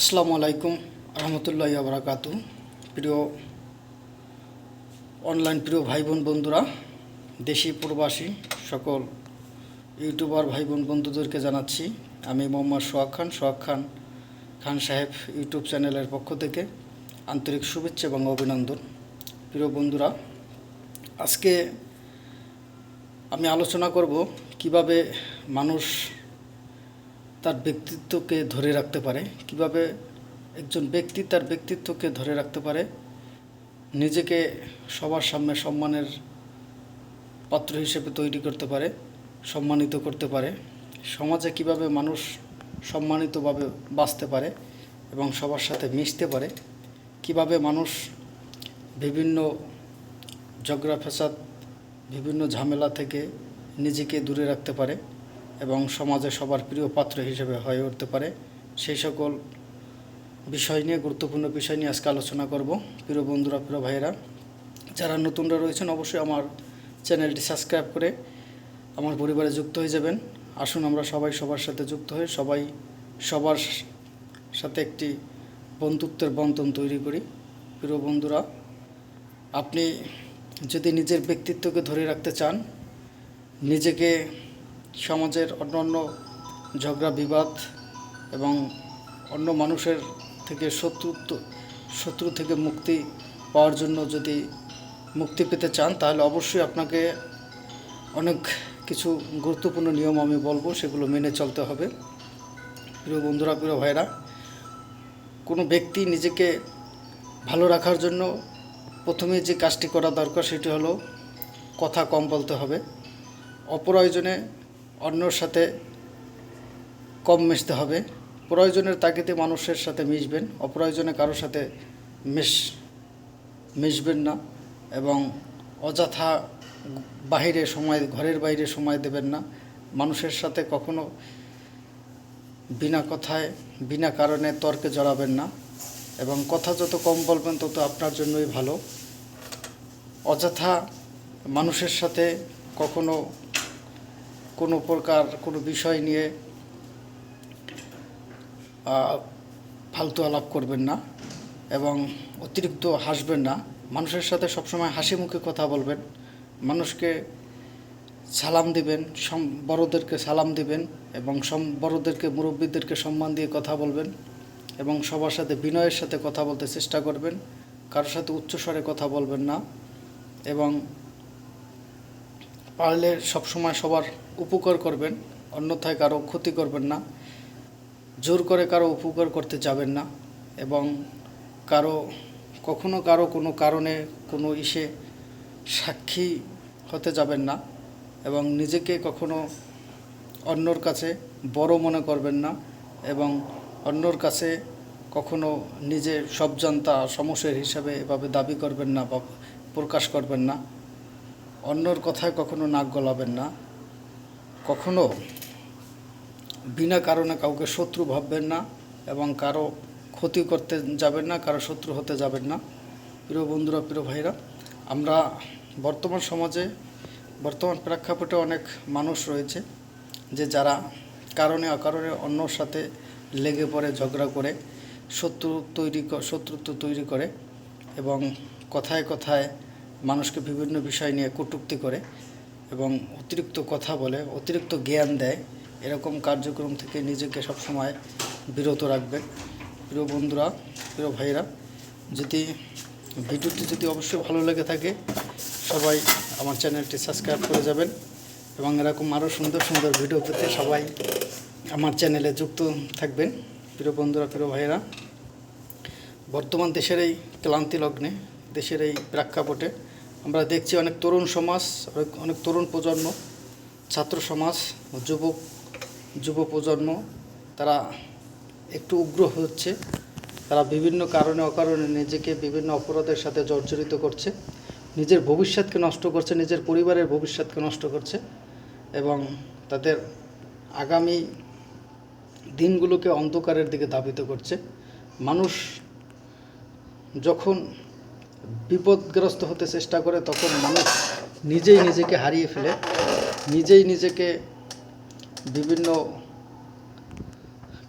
আসসালামু আলাইকুম রহমতুল্লাহ আবরাকাত প্রিয় অনলাইন প্রিয় ভাই বোন বন্ধুরা, দেশি প্রবাসী সকল ইউটিউবার ভাই বোন বন্ধুদেরকে জানাচ্ছি, আমি মোহাম্মদ সোহাগ খান সোহাগ খান খান সাহেব ইউটিউব চ্যানেলের পক্ষ থেকে আন্তরিক শুভেচ্ছা এবং অভিনন্দন। প্রিয় বন্ধুরা, আজকে আমি আলোচনা করব কীভাবে মানুষ তার ব্যক্তিত্বকে ধরে রাখতে পারে, কীভাবে একজন ব্যক্তি তার ব্যক্তিত্বকে ধরে রাখতে পারে, নিজেকে সবার সামনে সম্মানের পাত্র হিসেবে তৈরি করতে পারে, সম্মানিত করতে পারে, সমাজে কীভাবে মানুষ সম্মানিতভাবে বাঁচতে পারে এবং সবার সাথে মিশতে পারে, কীভাবে মানুষ বিভিন্ন ঝগড়া ফেসাদ বিভিন্ন ঝামেলা থেকে নিজেকে দূরে রাখতে পারে এবং সমাজে সবার প্রিয় পাত্র হিসেবে হয়ে উঠতে পারে। সেই সকল বিষয় নিয়ে, গুরুত্বপূর্ণ বিষয় নিয়ে আজকে আলোচনা করব। প্রিয় বন্ধুরা, প্রিয় ভাইয়েরা, যারা নতুনরা রয়েছেন, অবশ্যই আমার চ্যানেলটি সাবস্ক্রাইব করে আমার পরিবারে যুক্ত হয়ে যাবেন। আসুন আমরা সবাই সবার সাথে যুক্ত হয়ে সবাই সবার সাথে একটি বন্ধুত্বের বন্ধন তৈরি করি। প্রিয় বন্ধুরা, আপনি যদি নিজের ব্যক্তিত্বকে ধরে রাখতে চান, নিজেকে সমাজের অন্য অন্য ঝগড়া, বিবাদ এবং অন্য মানুষের থেকে শত্রুত্ব, শত্রু থেকে মুক্তি পাওয়ার জন্য যদি মুক্তি পেতে চান, তাহলে অবশ্যই আপনাকে অনেক কিছু গুরুত্বপূর্ণ নিয়ম আমি বলব, সেগুলো মেনে চলতে হবে। প্রিয় বন্ধুরা, প্রিয় ভাইরা কোনো ব্যক্তি নিজেকে ভালো রাখার জন্য প্রথমে যে কাজটি করা দরকার, সেটি হলো কথা কম বলতে হবে। অপ্রয়োজনে অন্যর সাথে কম মিশতে হবে। প্রয়োজনের তাগিদে মানুষের সাথে মিশবেন, অপ্রয়োজনে কারোর সাথে মিশ, মিশবেন না এবং অযথা বাহিরে সময়, ঘরের বাইরে সময় দেবেন না। মানুষের সাথে কখনো বিনা কথায়, বিনা কারণে তর্কে জড়াবেন না এবং কথা যত কম বলবেন তত আপনার জন্যই ভালো। অযথা মানুষের সাথে কখনো কোনো প্রকার কোনো বিষয় নিয়ে ফালতু আলাপ করবেন না এবং অতিরিক্ত হাসবেন না। মানুষের সাথে সবসময় হাসি মুখে কথা বলবেন। মানুষকে সালাম দিবেন, সম, বড়োদেরকে সালাম দিবেন এবং সম, বড়োদেরকে, মুরব্বীদেরকে সম্মান দিয়ে কথা বলবেন এবং সবার সাথে বিনয়ের সাথে কথা বলতে চেষ্টা করবেন। কারোর সাথে উচ্চস্বরে কথা বলবেন না এবং পারলে সবসময় সবার উপকার করবেন, অন্যথায় কারও ক্ষতি করবেন না। জোর করে কারও উপকার করতে যাবেন না এবং কারও, কখনো কারও কোনো কারণে কোনো ইসে সাক্ষী হতে যাবেন না এবং নিজেকে কখনো অন্যর কাছে বড় মনে করবেন না এবং অন্যর কাছে কখনো নিজে জানতা সমস্যার হিসাবে এভাবে দাবি করবেন না বা প্রকাশ করবেন না। অন্যর কথায় কখনো নাক গলাবেন না। কখনো বিনা কারণে কাউকে শত্রু ভাববেন না এবং কারও ক্ষতি করতে যাবেন না, কারও শত্রু হতে যাবেন না। প্রিয় বন্ধুরা, প্রিয় ভাইরা, আমরা বর্তমান সমাজে বর্তমান প্রেক্ষাপটে অনেক মানুষ রয়েছে যে যারা কারণে অকারণে অন্যর সাথে লেগে পড়ে, ঝগড়া করে, শত্রু তৈরি শত্রুত্ব তৈরি করে এবং কথায় কথায় মানুষকে বিভিন্ন বিষয় নিয়ে কটূক্তি করে এবং অতিরিক্ত কথা বলে, অতিরিক্ত জ্ঞান দেয়, এরকম কার্যক্রম থেকে নিজেকে সবসময় বিরত রাখবেন প্রিয় বন্ধুরা, প্রিয় ভাইরা যদি ভিডিওটি যদি অবশ্যই ভালো লেগে থাকে, সবাই আমার চ্যানেলটি সাবস্ক্রাইব করে যাবেন এবং এরকম আরও সুন্দর সুন্দর ভিডিও পেতে সবাই আমার চ্যানেলে যুক্ত থাকবেন। প্রিয় বন্ধুরা, প্রিয় ভাইরা বর্তমান দেশের এই ক্লান্তি লগ্নে, দেশের এই প্রেক্ষাপটে আমরা দেখছি অনেক তরুণ সমাজ, অনেক- তরুণ প্রজন্ম, ছাত্র সমাজ, যুবক, যুব প্রজন্ম, তারা একটু উগ্র হচ্ছে। তারা বিভিন্ন কারণে অকারণে নিজেকে বিভিন্ন অপরাধের সাথে জর্জরিত করছে। নিজের ভবিষ্যৎকে নষ্ট করছে, নিজের পরিবারের ভবিষ্যৎকে নষ্ট করছে এবং তাদের আগামী দিনগুলোকে অন্ধকারের দিকে ধাবিত করছে। মানুষ যখন বিপদগ্রস্ত হতে চেষ্টা করে, তখন মানুষ নিজেই নিজেকে হারিয়ে ফেলে। নিজেই নিজেকে বিভিন্ন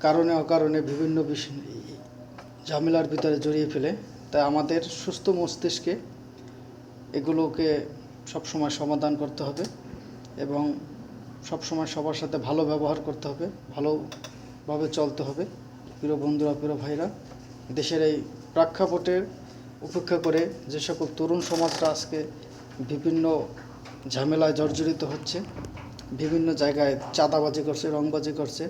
কারণে অকারণে বিভিন্ন ঝামেলার ভিতরে জড়িয়ে ফেলে। তাই আমাদের সুস্থ মস্তিষ্কে এগুলোকে সবসময় সমাধান করতে হবে এবং সবসময় সবার সাথে ভালো ব্যবহার করতে হবে, ভালোভাবে চলতে হবে। প্রিয় বন্ধুরা, প্রিয় ভাইরা, দেশের এই প্রেক্ষাপটের উপেক্ষা করে যে সকল তরুণ সমাজরা আজকে বিভিন্ন ঝামেলায় জর্জরিত হচ্ছে, বিভিন্ন জায়গায় চাঁদাবাজি করছে, রংবাজি করছে,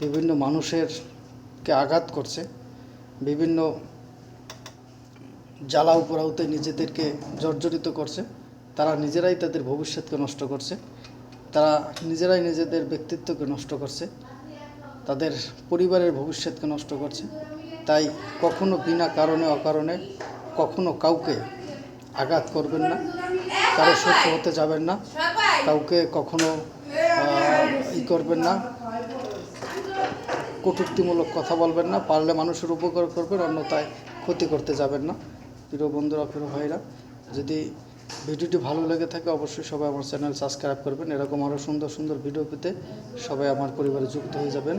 বিভিন্ন মানুষেরকে আঘাত করছে, বিভিন্ন জ্বালা উপরাউতে নিজেদেরকে জর্জরিত করছে, তারা নিজেরাই তাদের ভবিষ্যৎকে নষ্ট করছে, তারা নিজেরাই নিজেদের ব্যক্তিত্বকে নষ্ট করছে, তাদের পরিবারের ভবিষ্যৎকে নষ্ট করছে। তাই কখনো বিনা কারণে, অকারণে কখনো কাউকে আঘাত করবেন না, কারও শত্রু হতে যাবেন না, কাউকে কখনো ই করবেন না, কটূক্তিমূলক কথা বলবেন না, পারলে মানুষের উপকার করবেন, অন্যথায় ক্ষতি করতে যাবেন না। প্রিয় বন্ধুরা, প্রিয় ভাইরা, যদি ভিডিওটি ভালো লেগে থাকে, অবশ্যই সবাই আমার চ্যানেল সাবস্ক্রাইব করবেন। এরকম আরও সুন্দর সুন্দর ভিডিও পেতে সবাই আমার পরিবারে যুক্ত হয়ে যাবেন।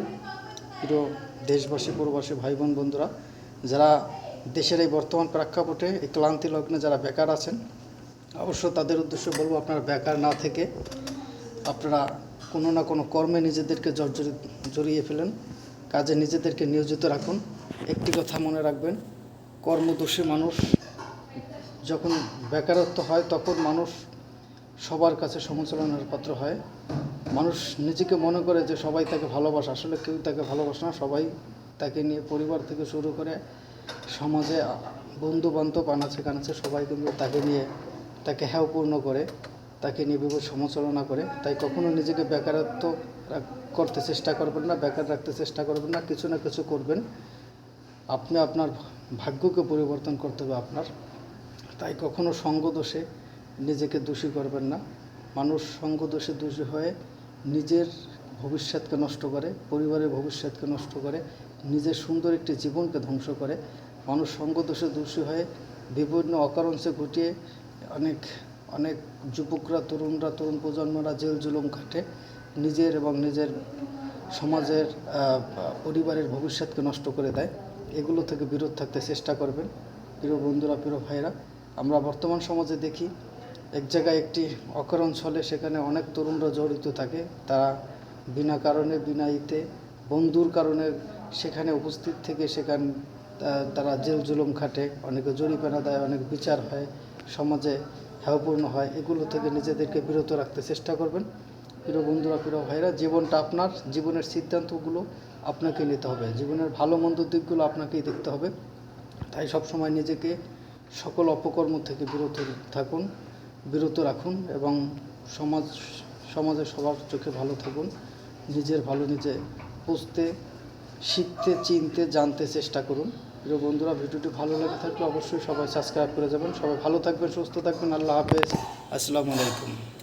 প্রিয় দেশবাসী প্রবাসী ভাই বোন বন্ধুরা, যারা দেশের এই বর্তমান প্রেক্ষাপটে এই ক্লান্তি লগ্নে যারা বেকার আছেন, অবশ্য তাদের উদ্দেশ্য বলব, আপনারা বেকার না থেকে আপনারা কোনো না কোনো কর্মে নিজেদেরকে জর্জরিত জড়িয়ে ফেলেন, কাজে নিজেদেরকে নিয়োজিত রাখুন। একটি কথা মনে রাখবেন, কর্মদোষী মানুষ যখন বেকারত্ব হয়, তখন মানুষ সবার কাছে সমালোচনার পাত্র হয়। মানুষ নিজেকে মনে করে যে সবাই তাকে ভালোবাসে। আসলে কেউ তাকে ভালোবাসে না, সবাই তাকে নিয়ে পরিবার থেকে শুরু করে সমাজে বন্ধু বান্ধব আনাচে কানাচে সবাই কিন্তু তাকে নিয়ে তাকে হ্যাওপূর্ণ করে, তাকে নিয়ে বিভিন্ন সমালোচনা করে। তাই কখনো নিজেকে বেকারত্ব করতে চেষ্টা করবেন না, বেকার রাখতে চেষ্টা করবেন না, কিছু না কিছু করবেন। আপনি আপনার ভাগ্যকে পরিবর্তন করতে হবে আপনার। তাই কখনো সঙ্গদোষে নিজেকে দোষী করবেন না। মানুষ সঙ্গদোষে দোষী হয়ে নিজের ভবিষ্যৎকে নষ্ট করে, পরিবারের ভবিষ্যৎকে নষ্ট করে, নিজের সুন্দর একটি জীবনকে ধ্বংস করে, মানুষ সঙ্গদোষে দোষী হয়ে বিভিন্ন অকারণসে ঘটিয়ে অনেক অনেক যুবকরা, তরুণরা, তরুণ প্রজন্মরা জেল জুলুম কাটে নিজের এবং নিজের সমাজের পরিবারের ভবিষ্যৎকে নষ্ট করে দেয়। এগুলো থেকে বিরত থাকতে চেষ্টা করবেন। প্রিয় বন্ধুরা, প্রিয় ভাইরা আমরা বর্তমান সমাজে দেখি এক জায়গায় একটি অকারণ ছলে সেখানে অনেক তরুণরা জড়িত থাকে। তারা বিনা কারণে, বিনা ইতে, বন্ধুর কারণে সেখানে উপস্থিত থেকে সেখান তারা জেল জুলুম খাটে, অনেকে জরিমানা দেয়, অনেক বিচার হয়, সমাজে হেয়পূর্ণ হয়। এগুলো থেকে নিজেদেরকে বিরত রাখতে চেষ্টা করবেন। প্রিয় বন্ধুরা, প্রিয় ভাইরা, জীবনটা আপনার, জীবনের সিদ্ধান্তগুলো আপনাকে নিতে হবে। জীবনের ভালো মন্দ দিকগুলো আপনাকেই দেখতে হবে। তাই সবসময় নিজেকে সকল অপকর্ম থেকে বিরত থাকুন। বিরত রাখুন এবং সমাজ সমাজে সবার চোখে ভালো থাকুন। নিজের ভালো নিজে বুঝতে, শিখতে, চিনতে, জানতে চেষ্টা করুন। প্রিয় বন্ধুরা, ভিডিওটি ভালো লেগে থাকলে অবশ্যই সবাই সাবস্ক্রাইব করে যাবেন। সবাই ভালো থাকবেন, সুস্থ থাকবেন। আল্লাহ হাফেজ। আসসালামু আলাইকুম।